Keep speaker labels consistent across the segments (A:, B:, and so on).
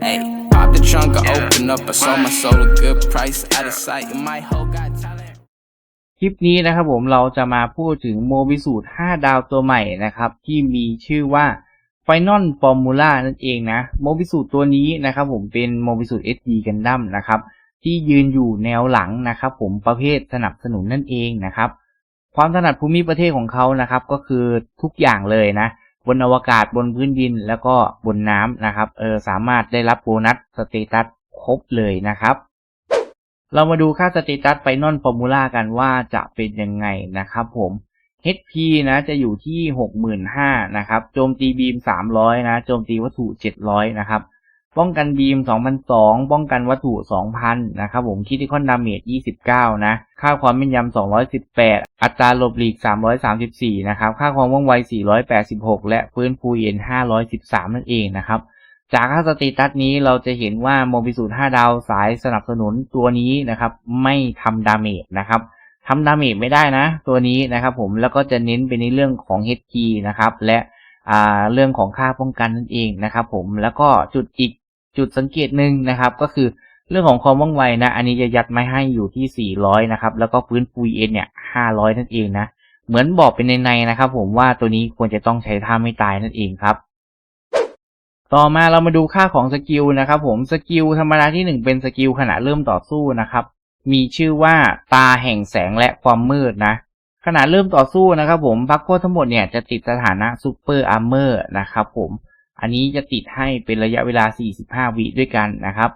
A: Hey, pop the trunk, I open up. I sold my soul a good price. Out of sight, and my hoe got talent.
B: คลิปนี้นะครับผมเราจะมาพูดถึงโมบิสูตร5 ดาวตัวใหม่นะครับ ที่มีชื่อว่า Final Formula นั่นเองนะ โมบิสูตรตัวนี้นะครับผมเป็นโมบิสูตร SD กันดั้มนะครับ ที่ยืนอยู่แนวหลังนะครับผมประเภทสนับสนุนนั่นเองนะครับ ความถนัดภูมิประเทศของเขานะครับ ก็คือทุกอย่างเลยนะ บนอวกาศบนพื้นดินแล้วก็บนน้ำนะครับเออสามารถได้รับโบนัสสเตตัสครบเลยนะครับ เรามาดูค่าสเตตัสไฟนอลฟอร์มูลากันว่าจะเป็นยังไงนะครับผม HP นะจะอยู่ที่ 65,000นะครับโจมตีบีม 300 นะโจมตีวัตถุ 700 นะครับ ป้องกันบีม 2,002 ป้องกันวัตถุ 2,000 นะครับผมคิดที่คอนดาเมจ29 นะ ค่าความแม่นยำ 218 อัตราหลบหลีก 334 นะครับ ค่าความว่องไว 486 และฟื้นฟูเย็น 513 นั่นเองนะครับ จากค่าสเตตัสนี้เราจะเห็นว่าโมบิสูตร5ดาวสายสนับสนุนตัวนี้นะครับ ไม่ทำดาเมจนะครับทำดาเมจไม่ได้นะ ตัวนี้นะครับผมแล้วก็จะเน้นไปในเรื่องของ HP นะครับและเรื่องของค่าป้องกันนั่นเองนะครับผมแล้วก็จุดอีก จุดสังเกตหนึ่งนะครับ ก็คือเรื่องของความว่องไวนะ อันนี้จะยัดไม่ให้อยู่ที่ 400 นะครับ แล้วก็ฟื้นฟูเอ็นเนี่ย 500 นั่นเองนะ เหมือนบอกเป็นในในๆนะครับ ผมว่าตัวนี้ควรจะต้องใช้ท่าไม่ตายนั่นเองครับ ต่อมาเรามาดูค่าของสกิลนะครับผม สกิลธรรมดาที่หนึ่งเป็นสกิลขณะเริ่มต่อสู้นะครับ มีชื่อว่าตาแห่งแสงและความมืดนะ ขณะเริ่มต่อสู้นะครับ ผมพักโคทั้งหมดเนี่ยจะติดสถานะซูเปอร์อาร์เมอร์นะครับผม อันนี้จะติดให้เป็นระยะเวลา 45 วิด้วยกันนะครับ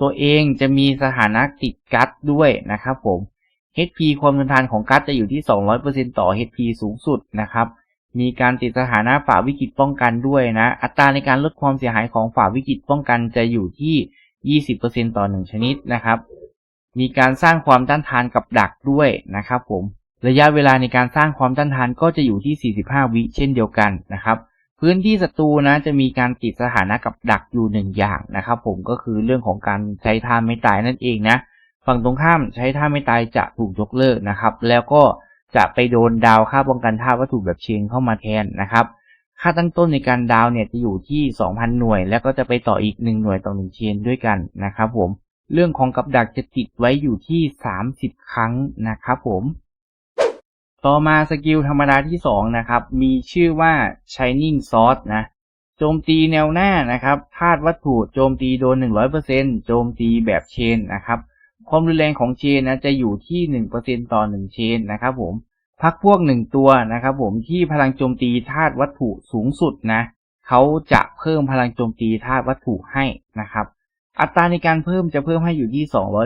B: ตัวเองจะมีสถานะติดกัดด้วยนะครับผม HP ความทนทานของกัดจะอยู่ที่ 200%ต่อ HP สูงสุดนะครับ มีการติดสถานะฝ่าวิกฤตป้องกันด้วยนะ อัตราในการลดความเสียหายของฝ่าวิกฤตป้องกันจะอยู่ที่ 20%ต่อ 1 ชนิดนะครับ มีการสร้างความต้านทานกับดักด้วยนะครับผม ระยะเวลาในการสร้างความต้านทานก็จะอยู่ที่ 45 วิเช่นเดียวกันนะครับ พื้นที่ศัตรูนะจะมีการติดสถานะกับดักอยู่หนึ่งอย่างนะครับผมก็คือเรื่องของการใช้ท่าไม่ตายนั่นเองนะฝั่งตรงข้ามใช้ท่าไม่ตายจะถูกยกเลิกนะครับ แล้วก็จะไปโดนดาวค่าป้องกันท่าวัตถุแบบเชนเข้ามาแทนนะครับ ค่าตั้งต้นในการดาวเนี่ยจะอยู่ที่ 2,000 หน่วย แล้วก็จะไปต่ออีก 1 หน่วยต่อ 1 เชนด้วยกันนะครับผมเรื่องของกับดักจะติดไว้อยู่ที่ 30 ครั้งนะครับผม ต่อมาสกิลธรรมดาที่2นะครับ มีชื่อว่า Shining Sword นะ โจมตีแนวหน้านะครับธาตุวัตถุโจมตีโดน 100%โจมตีแบบเชนนะครับ ความรุนแรงของเชนนะจะอยู่ที่ 1%ต่อ 1 เชนนะครับผม พักพวก 1 ตัวนะครับผมที่พลังโจมตีธาตุวัตถุสูงสุดนะเขาจะเพิ่มพลังโจมตีธาตุวัตถุให้นะครับ อัตราในการเพิ่มจะเพิ่มให้อยู่ที่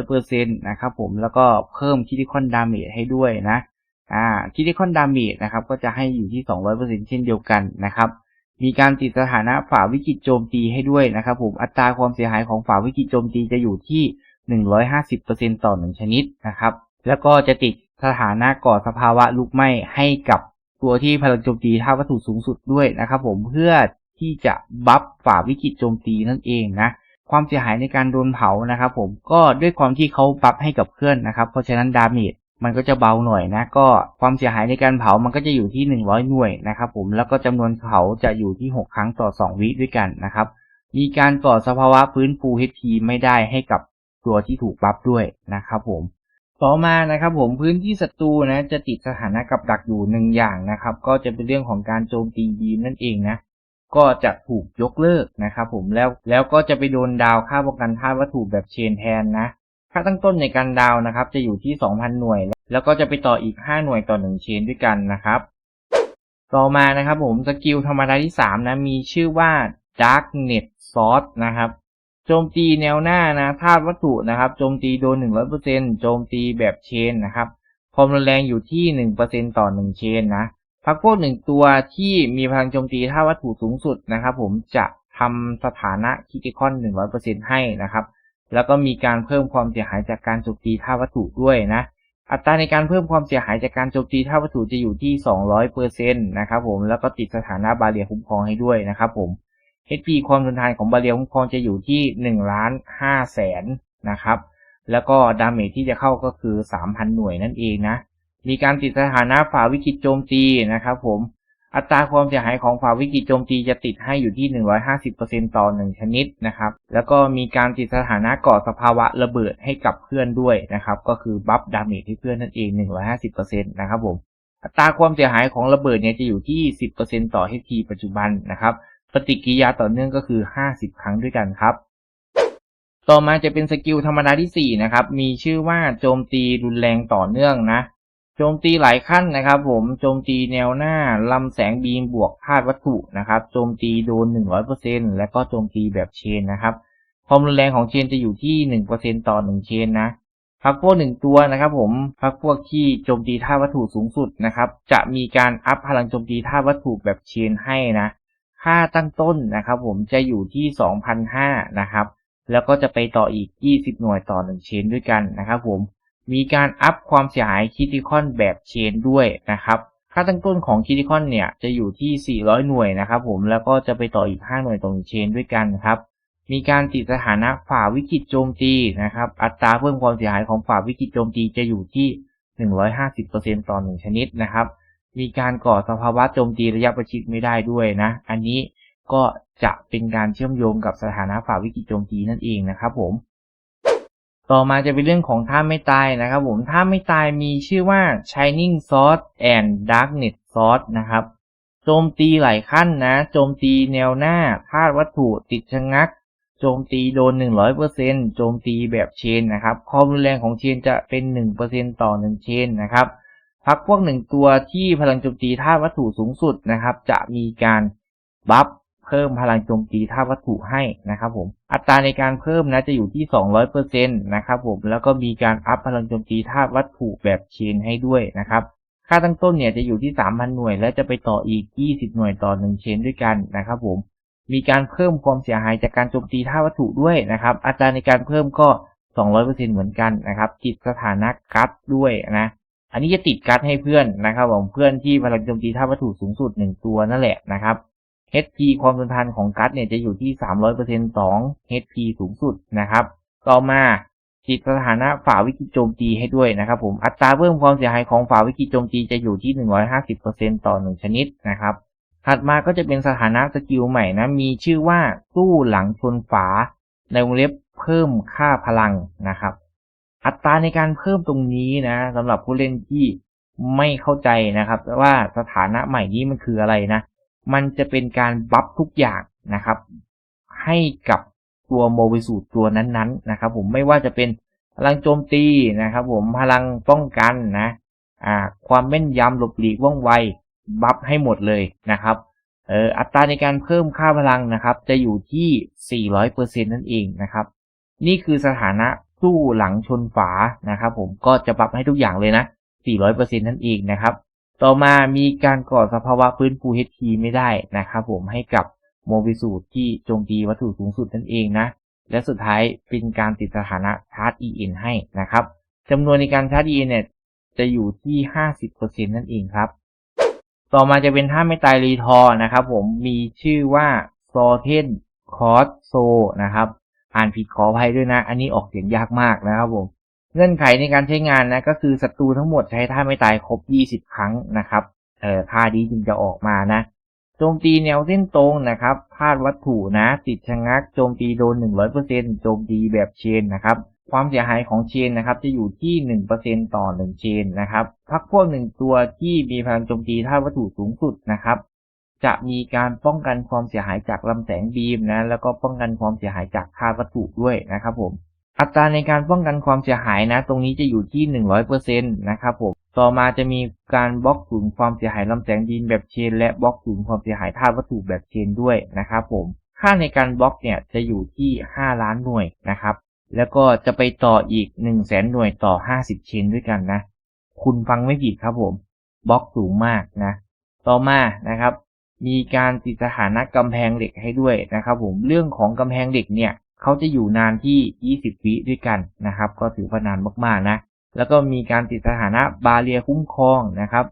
B: 200%นะครับผมแล้วก็เพิ่มคิติคอนดาเมจให้ด้วยนะ อ่าคิติคอนดามจนะครับ ก็จะให้อยู่ที่ 200%เช่นเดียวกันนะครับ มีการติดสถานะฝ่าวิกฤตโจมตีให้ด้วยนะครับผม อัตราความเสียหายของฝ่าวิกฤตโจมตีจะอยู่ที่ 150%ต่อ 1 ชนิดนะครับ แล้วก็จะติดสถานะก่อสภาวะลุกไหม้ให้กับตัวที่พลังโจมตีท่าวัตถุสูงสุดด้วยนะครับ ผม เพื่อที่จะบัฟฝ่าวิกฤตโจมตีนั่นเองนะ ความเสียหายในการโดนเผานะครับผม ก็ด้วยความที่เขาบัฟให้กับเพื่อนนะครับ เพราะฉะนั้นดาเมจ มันก็จะเบาหน่อยนะ ก็ความเสียหายในการเผามันก็จะอยู่ที่ 100 หน่วยนะครับ ผมแล้วก็จำนวนเผาจะอยู่ที่ 6 ครั้งต่อ 2 วิด้วยกันนะครับ มีการก่อสภาวะฟื้นฟู HP ไม่ได้ให้กับตัวที่ถูกบัฟด้วยนะครับ ผมต่อมานะครับผมพื้นที่ศัตรูนะจะติดสถานะกับดักอยู่หนึ่งอย่างนะครับ ก็จะเป็นเรื่องของการโจมตีบีมนั่นเองนะก็จะถูกยกเลิกนะครับผมแล้วแล้วก็จะไปโดนดาวค่าป้องกันธาตุวัตถุแบบเชนแทนนะ ค่าตั้งต้นในการดาวนะครับ จะอยู่ที่ 2,000 หน่วย แล้วก็จะไปต่ออีก 5 หน่วยต่อ 1 เชนด้วยกันนะครับ ต่อมานะครับผมสกิลธรรมดาที่ 3 นะ มีชื่อว่า Darknet Sword นะครับโจมตีแนวหน้านะธาตุวัตถุนะครับโจมตีโดน 100%โจมตีแบบเชนนะครับความรุนแรงอยู่ที่ 1%ต่อ 1 เชนนะพักพวกหนึ่งตัวที่มีพลังโจมตีท่าวัตถุสูงสุดนะครับ ผมจะทำสถานะคิติคอน 100%ให้นะครับ แล้วก็มีการเพิ่มความเสียหายจากการโจมตีท่าวัตถุด้วยนะ อัตราในการเพิ่มความเสียหายจากการโจมตีท่าวัตถุจะอยู่ที่ 200%นะครับผม แล้วก็ติดสถานะบาเรียคุ้มครองให้ด้วยนะครับผม HP ความทนทานของบาเรียคุ้มครองจะอยู่ที่1ล้าน5แสนนะครับ แล้วก็ดาเมจที่จะเข้าก็คือ 3,000 หน่วยนั่นเองนะ มีการติดสถานะฝ่าวิกฤตโจมตีนะครับผม อัตราความเสียหายของฝ่าวิกฤตโจมตีจะติดให้อยู่ที่ 150%ต่อ 1 ชนิดนะครับ แล้วก็มีการติดสถานะก่อสภาวะระเบิดให้กับเพื่อนด้วยนะครับ ก็คือบัฟดาเมจให้เพื่อนนั่นเอง 150%นะครับผม อัตราความเสียหายของระเบิดเนี่ยจะอยู่ที่ 10%ต่อ HP ปัจจุบันนะครับ ปฏิกิริยาต่อเนื่องก็คือ 50 ครั้งด้วยกันครับต่อมาจะเป็นสกิลธรรมดาที่ 4 นะครับ มีชื่อว่าโจมตีรุนแรงต่อเนื่องนะ โจมตีหลายขั้นนะครับ ผมโจมตีแนวหน้าลำแสงบีมบวกธาตุวัตถุนะครับโจมตีโดน 100%และก็โจมตีแบบเชนนะครับความรุนแรงของเชนจะอยู่ที่ 1%ต่อ 1 เชนนะพักพวกหนึ่งตัวนะครับ ผมพักพวกที่โจมตีท่าตุวัตถุสูงสุดนะครับ จะมีการอัพพลังโจมตีท่าตุวัตถุแบบเชนให้นะค่าตั้งต้นนะครับ ผมจะอยู่ที่ 2,500นะครับ แล้วก็จะไปต่ออีก 20 หน่วยต่อ 1 เชนด้วยกันนะครับ ผม มีการอัพความเสียหายคิติคอนแบบเชนด้วยนะครับ ค่าตั้งต้นของคิติคอนเนี่ยจะอยู่ที่ 400 หน่วยนะครับผม แล้วก็จะไปต่ออีก 5 หน่วยต่อ1เชนด้วยกันครับ มีการติดสถานะฝ่าวิกฤตโจมตีนะครับ อัตราเพิ่มความเสียหายของฝ่าวิกฤตโจมตีจะอยู่ที่ 150%ต่อ1ชนิดนะครับ มีการก่อสภาวะโจมตีระยะประชิดไม่ได้ด้วยนะ อันนี้ก็จะเป็นการเชื่อมโยงกับสถานะฝ่าวิกฤตโจมตีนั่นเองนะครับผม ต่อมาจะเป็นเรื่องของท่าไม่ตายนะครับผมท่าไม่ตายมีชื่อว่า Shining Sword and Darkness Sword นะครับโจมตีหลายขั้นนะ โจมตีแนวหน้าธาตุวัตถุติดชะงัก โจมตีโดน 100%โจมตีแบบเชนนะครับ ความรุนแรงของเชนจะเป็น 1%ต่อ 1 เชนนะครับ พักพวกหนึ่งตัวที่พลังโจมตีธาตุวัตถุสูงสุดนะครับ จะมีการบัฟ เพิ่มพลังโจมตีธาตุวัตถุให้นะครับผม อัตราในการเพิ่มนะจะอยู่ที่ 200%นะครับผม แล้วก็มีการอัพพลังโจมตีธาตุวัตถุแบบเชนให้ด้วยนะครับ ค่าตั้งต้นเนี่ยจะอยู่ที่ 3,000 หน่วย และจะไปต่ออีก 20 หน่วยต่อ 1 เชนด้วยกันนะครับผม มีการเพิ่มความเสียหายจากการโจมตีท่าวัตถุด้วยนะครับ อัตราในการเพิ่มก็ 200%เหมือนกันนะครับ ติดสถานะกัดด้วยนะอันนี้จะติดกัดให้เพื่อนนะครับผมเพื่อนที่พลังโจมตีท่าวัตถุสูงสุด1ตัวนั่นแหละนะครับ HP ความทนทานของกัดเนี่ยจะอยู่ที่ 300%ต่อ HP สูงสุดนะครับ ต่อมาติดสถานะฝ่าวิกฤตโจมตีให้ด้วยนะครับผมอัตราเพิ่มความเสียหายของฝ่าวิกฤตโจมตีจะอยู่ที่ 150%ต่อ 1 ชนิดนะครับ ถัดมาก็จะเป็นสถานะสกิลใหม่นะมีชื่อว่าสู้หลังชนฝา ในวงเล็บเพิ่มค่าพลังนะครับ อัตราในการเพิ่มตรงนี้นะสำหรับผู้เล่นที่ไม่เข้าใจนะครับว่าสถานะใหม่นี้มันคืออะไรนะ มันจะเป็นการบัฟทุกอย่างนะครับ ให้กับตัวโมบิสูตตัวนั้นๆนะครับ ผมไม่ว่าจะเป็นพลังโจมตีนะครับ ผมพลังป้องกันนะอ่าความแม่นยำหลบหลีกว่องไวบัฟให้หมดเลยนะครับเอ่ออัตราในการเพิ่มค่าพลังนะครับ จะอยู่ที่ 400%นั่นเองนะครับ นี่คือสถานะสู้หลังชนฝานะครับ ผมก็จะบัฟให้ทุกอย่างเลยนะ 400%นั่นเองนะครับ ต่อมามีการก่อสภาวะฟื้นฟู HP ไม่ได้นะครับผมให้กับโมบิสูตที่โจมตีวัตถุสูงสุดนั่นเองนะ และสุดท้ายเป็นการติดสถานะชาร์จ EN ให้นะครับจำนวนในการชาร์จ EN เนี่ยจะอยู่ที่ 50%นั่นเองครับ ต่อมาจะเป็นท่าไม่ตายรีทอร์นะครับผมมีชื่อว่าซอเทนคอสโซนะครับ อ่านผิดขออภัยด้วยนะ อันนี้ออกเสียงยากมากนะครับผม เงื่อนไขในการใช้งานนะก็คือศัตรูทั้งหมดใช้ท่าไม่ตายครบ 20 ครั้งนะครับเอ่อท่านี้จึงจะออกมานะโจมตีแนวเส้นตรงนะครับพลาดวัตถุนะ ติดชะงักโจมตีโดน 100%โจมตีแบบเชนนะครับความเสียหายของเชนนะครับจะอยู่ที่ 1%ต่อ 1 เชนนะครับพักพวกหนึ่งตัวที่มีพลังโจมตีท่าวัตถุสูงสุดนะครับ จะมีการป้องกันความเสียหายจากลำแสงบีมนะแล้วก็ป้องกันความเสียหายจากท่าวัตถุด้วยนะครับผม อัตราในการป้องกันความเสียหายนะ ตรงนี้จะอยู่ที่ 100%นะครับผม ต่อมาจะมีการบล็อกศูนย์ความเสียหายลำแสงดินแบบเชน และบล็อกศูนย์ความเสียหายธาตุวัตถุแบบเชนด้วยนะครับผม ค่าในการบล็อกเนี่ยจะอยู่ที่ 5 ล้านหน่วยนะครับ แล้วก็จะไปต่ออีก 1 0 0 0 0แสนหน่วยต่อ 50 เชนด้วยกันนะ คุณฟังไม่ผิดครับผม บล็อกสูงมากนะ ต่อมานะครับ มีการติดสถานะกำแพงเหล็กให้ด้วยนะครับผม เรื่องของกำแพงเหล็กเนี่ย เขาจะอยู่นานที่ 20 วิด้วยกันนะครับ ก็ถือว่านานมากๆนะ แล้วก็มีการติดสถานะบาเรียคุ้มครองนะครับ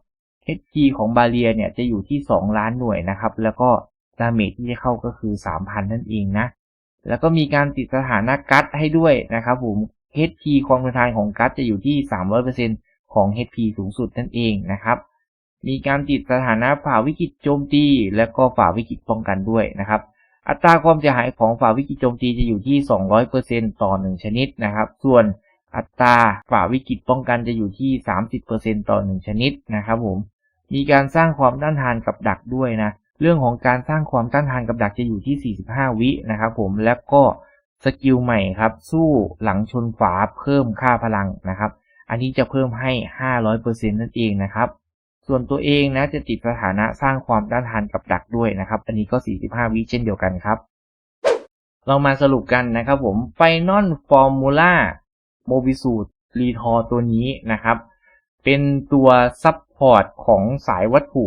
B: HP ของบาเรียเนี่ยจะอยู่ที่ 2 ล้านหน่วยนะครับ แล้วก็ดาเมจที่จะเข้าก็คือ 3,000 นั่นเองนะ แล้วก็มีการติดสถานะกัดให้ด้วยนะครับผม HP ความทนทานของกัดจะอยู่ที่ 300%ของ HP สูงสุดนั่นเองนะครับ มีการติดสถานะฝ่าวิกฤตโจมตี และก็ฝ่าวิกฤตป้องกันด้วยนะครับ อัตราความเสียหายของฝ่าวิกฤตโจมตีจะอยู่ที่ 200%ต่อ 1 ชนิดนะครับ ส่วนอัตราฝ่าวิกฤตป้องกันจะอยู่ที่ 30%ต่อ 1 ชนิดนะครับผม มีการสร้างความต้านทานกับดักด้วยนะ เรื่องของการสร้างความต้านทานกับดักจะอยู่ที่ 45 วินะครับผม แล้วก็สกิลใหม่ครับ สู้หลังชนฝาเพิ่มค่าพลังนะครับ อันนี้จะเพิ่มให้ 500%นั่นเองนะครับ ส่วนตัวเองนะจะติดสถานะสร้างความต้านทานกับดักด้วยนะครับ อันนี้ก็ 45 วิเช่นเดียวกันครับ เรามาสรุปกันนะครับผม Final Formula m o b i s u t r e t o r ตัวนี้นะครับ เป็นตัวซับพอร์ตของสายวัตถุ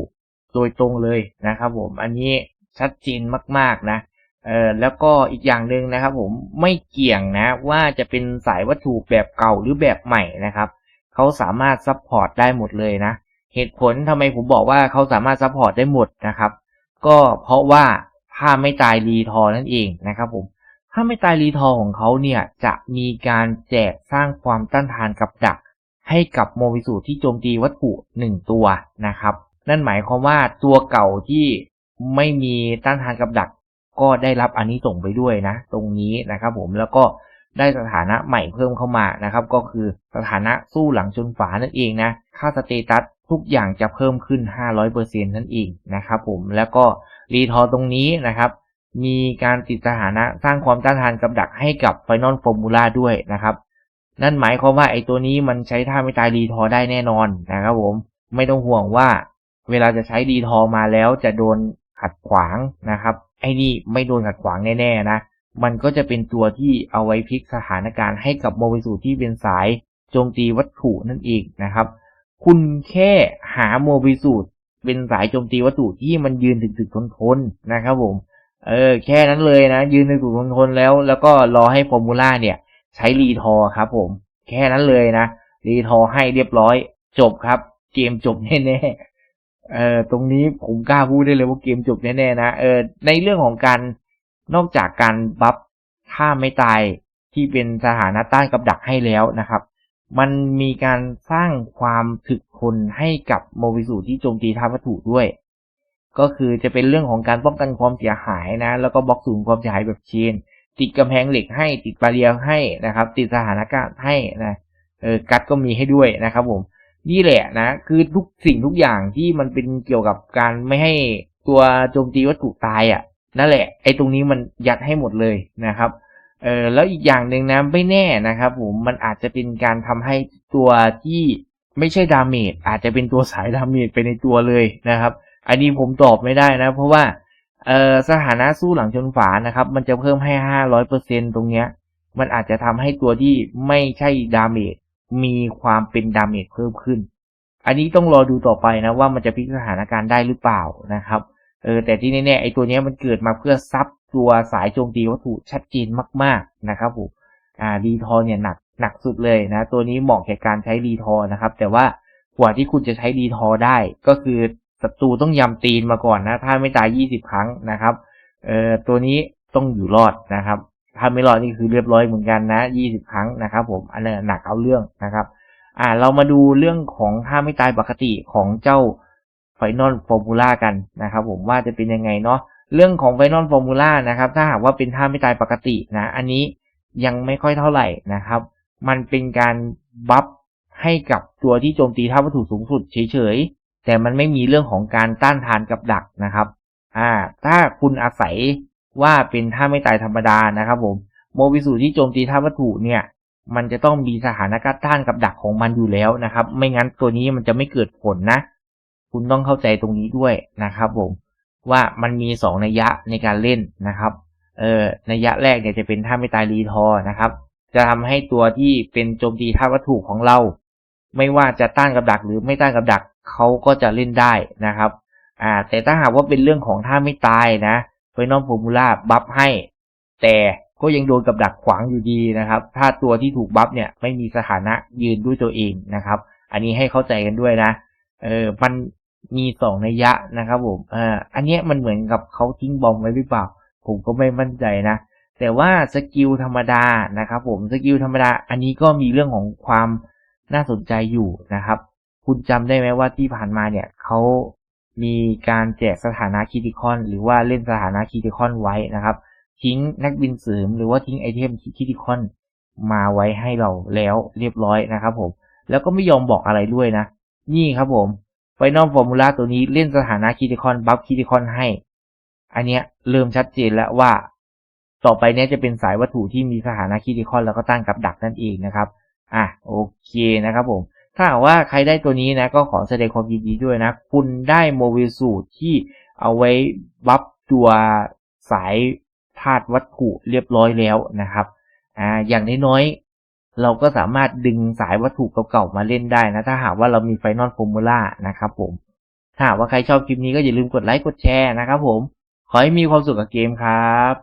B: โดยตรงเลยนะครับผมอันนี้ชัดเจนมากๆนะเออแล้วก็อีกอย่างหนึ่งนะครับผมไม่เกี่ยงนะว่าจะเป็นสายวัตถุแบบเก่าหรือแบบใหม่นะครับเขาสามารถซัพพอร์ตได้หมดเลยนะ เหตุผลทำไมผมบอกว่าเขาสามารถซัพพอร์ตได้หมดนะครับ ก็เพราะว่าถ้าไม่ตายรีทอนั่นเองนะครับผมถ้าไม่ตายรีทอของเขาเนี่ยจะมีการแจกสร้างความต้านทานกับดัก ให้กับโมบิสูที่โจมตีวัตถุหนึ่งตัวนะครับ นั่นหมายความว่าตัวเก่าที่ไม่มีต้านทานกับดัก ก็ได้รับอันนี้ส่งไปด้วยนะ ตรงนี้นะครับผมแล้วก็ได้สถานะใหม่เพิ่มเข้ามานะครับ ก็คือสถานะสู้หลังชนฝานั่นเองนะ ค่าสเตตัส ทุกอย่างจะเพิ่มขึ้น 500%นั่นเองนะครับผมแล้วก็รีทอตรงนี้นะครับ มีการติดสถานะสร้างความต้านทานกับดักให้กับ Final Formula ด้วยนะครับ นั่นหมายความว่าไอ้ตัวนี้มันใช้ท่าไม่ตายรีทอได้แน่นอนนะครับผมไม่ต้องห่วงว่าเวลาจะใช้รีทอมาแล้วจะโดนขัดขวางนะครับ ไอ้นี่ไม่โดนขัดขวางแน่ๆนะมันก็จะเป็นตัวที่เอาไว้พลิกสถานการณ์ให้กับโมบิสูที่เป็นสายโจมตีวัตถุนั่นเองนะครับ คุณแค่หาโมบิสูตเป็นสายโจมตีวัตถุที่มันยืนถึงถึงทนทนๆนะครับผม เออ แค่นั้นเลยนะ ยืนถึงถึงทนทนๆแล้ว แล้วก็รอให้ฟอร์มูล่าเนี่ย ใช้รีทอครับผม แค่นั้นเลยนะ รีทอให้เรียบร้อย จบครับ เกมจบแน่ๆ เออ ตรงนี้ผมกล้าพูดได้เลยว่าเกมจบแน่ๆนะ เออ ในเรื่องของการ นอกจากการบัฟถ้าไม่ตายที่เป็นสถานะต้านกับดักให้แล้วนะครับ มันมีการสร้างความถึกทนให้กับโมบิสูที่โจมตีท่าวัตถุด้วย ก็คือจะเป็นเรื่องของการป้องกันความเสียหายนะ แล้วก็บล็อกศูนย์ความเสียหายแบบเชนติดกำแพงเหล็กให้ติดบาเรียให้นะครับ ติดสถานการณ์ให้นะเออกัดก็มีให้ด้วยนะครับผมนี่แหละนะคือทุกสิ่งทุกอย่างที่มันเป็นเกี่ยวกับการไม่ให้ตัวโจมตีวัตถุตายอะ่ะนั่นแหละไอ้ตรงนี้มันยัดให้หมดเลยนะครับ เออแล้วอีกอย่างหนึ่งนะไม่แน่นะครับผมมันอาจจะเป็นการทำให้ตัวที่ไม่ใช่ดาเมจอาจจะเป็นตัวสายดาเมจไปในตัวเลยนะครับ อันนี้ผมตอบไม่ได้นะ เพราะว่าเออสถานะสู้หลังชนฝานะครับ มันจะเพิ่มให้ห้าร้อยเปอร์เซ็นตรงเนี้ย มันอาจจะทำให้ตัวที่ไม่ใช่ดาเมจมีความเป็นดาเมจเพิ่มขึ้น อันนี้ต้องรอดูต่อไปนะว่ามันจะพลิกสถานการณ์ได้หรือเปล่านะครับเออแต่ที่แน่ๆไอตัวเนี้ยมันเกิดมาเพื่อซับ ตัวสายโจมตีวัตถุชัดเจนมาก ๆ นะครับผมอ่าดีทอเนี่ยหนักหนักสุดเลยนะ ตัวนี้เหมาะแก่การใช้ดีทอนะครับ แต่ว่ากว่าที่คุณจะใช้ดีทอได้ ก็คือศัตรูต้องยำตีนมาก่อนนะ ถ้าไม่ตาย 20 ครั้งนะครับเออตัวนี้ต้องอยู่รอดนะครับ ถ้าไม่รอดนี่คือเรียบร้อยเหมือนกันนะ 20 ครั้งนะครับ ผมอันนั้หนักเอาเรื่องนะครับ อ่าเรามาดูเรื่องของท่าไม่ตายปกติของเจ้า Final Formula กันนะครับ ผมว่าจะเป็นยังไงเนาะ เรื่องของ Final Formula นะครับ ถ้าหากว่าเป็นท่าไม่ตายปกตินะ อันนี้ยังไม่ค่อยเท่าไหร่นะครับ มันเป็นการบัฟให้กับตัวที่โจมตีท่าวัตถุสูงสุดเฉยๆ แต่มันไม่มีเรื่องของการต้านทานกับดักนะครับ อ่า ถ้าคุณอาศัยว่าเป็นท่าไม่ตายธรรมดานะครับผม โมบิสูที่โจมตีท่าวัตถุเนี่ย มันจะต้องมีสถานการณ์ต้านกับดักของมันอยู่แล้วนะครับ ไม่งั้นตัวนี้มันจะไม่เกิดผลนะ คุณต้องเข้าใจตรงนี้ด้วยนะครับผม ว่ามันมีสองนัยยะในการเล่นนะครับ เออนัยยะแรกเนี่ยจะเป็นท่าไม่ตายรีทอนะครับ จะทำให้ตัวที่เป็นโจมตีท่าวัตถุของเรา ไม่ว่าจะต้านกับดักหรือไม่ต้านกับดักเขาก็จะเล่นได้นะครับ อ่า แต่ถ้าหากว่าเป็นเรื่องของท่าไม่ตายนะไฟนอลฟอร์มูล่าบัฟให้ แต่ก็ยังโดนกับดักขวางอยู่ดีนะครับ ถ้าตัวที่ถูกบัฟเนี่ยไม่มีสถานะยืนด้วยตัวเองนะครับ อันนี้ให้เข้าใจกันด้วยนะ เออ มัน มีสองนัยยะนะครับผมเอออันเนี้ยมันเหมือนกับเขาทิ้งบอมไว้หรือเปล่า ผมก็ไม่มั่นใจนะ แต่ว่าสกิลธรรมดานะครับผมสกิลธรรมดา อันนี้ก็มีเรื่องของความน่าสนใจอยู่นะครับ คุณจำได้ไหมว่าที่ผ่านมาเนี่ยเขามีการแจกสถานะคิติคอน หรือว่าเล่นสถานะคิติคอนไว้นะครับ ทิ้งนักบินเสริมหรือว่าทิ้งไอเทมคิติคอนมาไว้ให้เราแล้วเรียบร้อยนะครับผม แล้วก็ไม่ยอมบอกอะไรด้วยนะ นี่ครับผม ไฟนอลฟอร์มูล่าตัวนี้เล่นสถานะคิติคอนบัฟคิติคอนให้ อันเนี้ยเริ่มชัดเจนแล้วว่า ต่อไปเนี้ยจะเป็นสายวัตถุที่มีสถานะคิติคอนแล้วก็ตั้งกับดักนั่นเองนะครับ อะโอเคนะครับผม ถ้าหากว่าใครได้ตัวนี้นะก็ขอแสดงความยินดีด้วยนะ คุณได้โมบิลสูตรที่เอาไว้บัฟตัวสายธาตุวัตถุเรียบร้อยแล้วนะครับ อ่า อย่างน้อย เราก็สามารถดึงสายวัตถุเก่าๆมาเล่นได้นะ ถ้าหากว่าเรามีไฟนอลฟอร์มูล่านะครับผม ถ้าหากว่าใครชอบคลิปนี้ก็อย่าลืมกดไลค์กดแชร์นะครับผม ขอให้มีความสุขกับเกมครับ